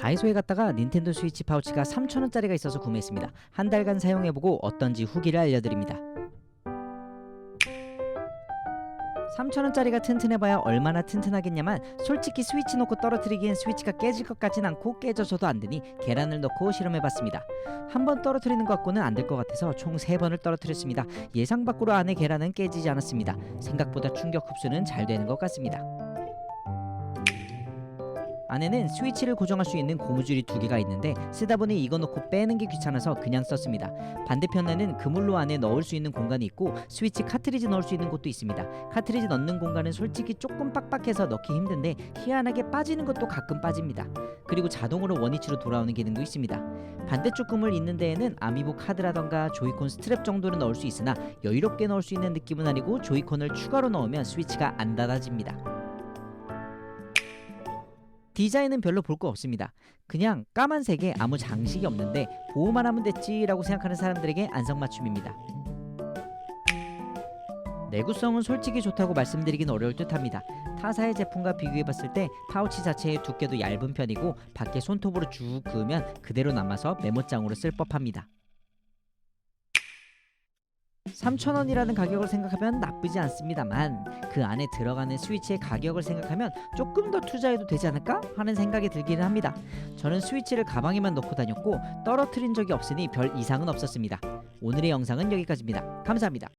다이소에 갔다가 닌텐도 스위치 파우치가 3,000원짜리가 있어서 구매했습니다. 한 달간 사용해보고 어떤지 후기를 알려드립니다. 3,000원짜리가 튼튼해봐야 얼마나 튼튼하겠냐만 솔직히 스위치 놓고 떨어뜨리기엔 스위치가 깨질 것 같진 않고 깨져서도 안 되니 계란을 넣고 실험해봤습니다. 한 번 떨어뜨리는 것 갖고는 안 될 것 같아서 총 3번을 떨어뜨렸습니다. 예상 밖으로 안에 계란은 깨지지 않았습니다. 생각보다 충격 흡수는 잘 되는 것 같습니다. 안에는 스위치를 고정할 수 있는 고무줄이 두 개가 있는데 쓰다 보니 이거 놓고 빼는 게 귀찮아서 그냥 썼습니다. 반대편에는 그물로 안에 넣을 수 있는 공간이 있고 스위치 카트리지 넣을 수 있는 곳도 있습니다. 카트리지 넣는 공간은 솔직히 조금 빡빡해서 넣기 힘든데 희한하게 빠지는 것도 가끔 빠집니다. 그리고 자동으로 원위치로 돌아오는 기능도 있습니다. 반대쪽 그물 있는 데에는 아미보 카드라던가 조이콘 스트랩 정도는 넣을 수 있으나 여유롭게 넣을 수 있는 느낌은 아니고 조이콘을 추가로 넣으면 스위치가 안 닫아집니다. 디자인은 별로 볼 거 없습니다. 그냥 까만색에 아무 장식이 없는데 보호만 하면 됐지라고 생각하는 사람들에게 안성맞춤입니다. 내구성은 솔직히 좋다고 말씀드리긴 어려울 듯합니다. 타사의 제품과 비교해봤을 때 파우치 자체의 두께도 얇은 편이고 밖에 손톱으로 쭉 그으면 그대로 남아서 메모장으로 쓸 법합니다. 3,000원이라는 가격을 생각하면 나쁘지 않습니다만 그 안에 들어가는 스위치의 가격을 생각하면 조금 더 투자해도 되지 않을까 하는 생각이 들기는 합니다. 저는 스위치를 가방에만 넣고 다녔고 떨어뜨린 적이 없으니 별 이상은 없었습니다. 오늘의 영상은 여기까지입니다. 감사합니다.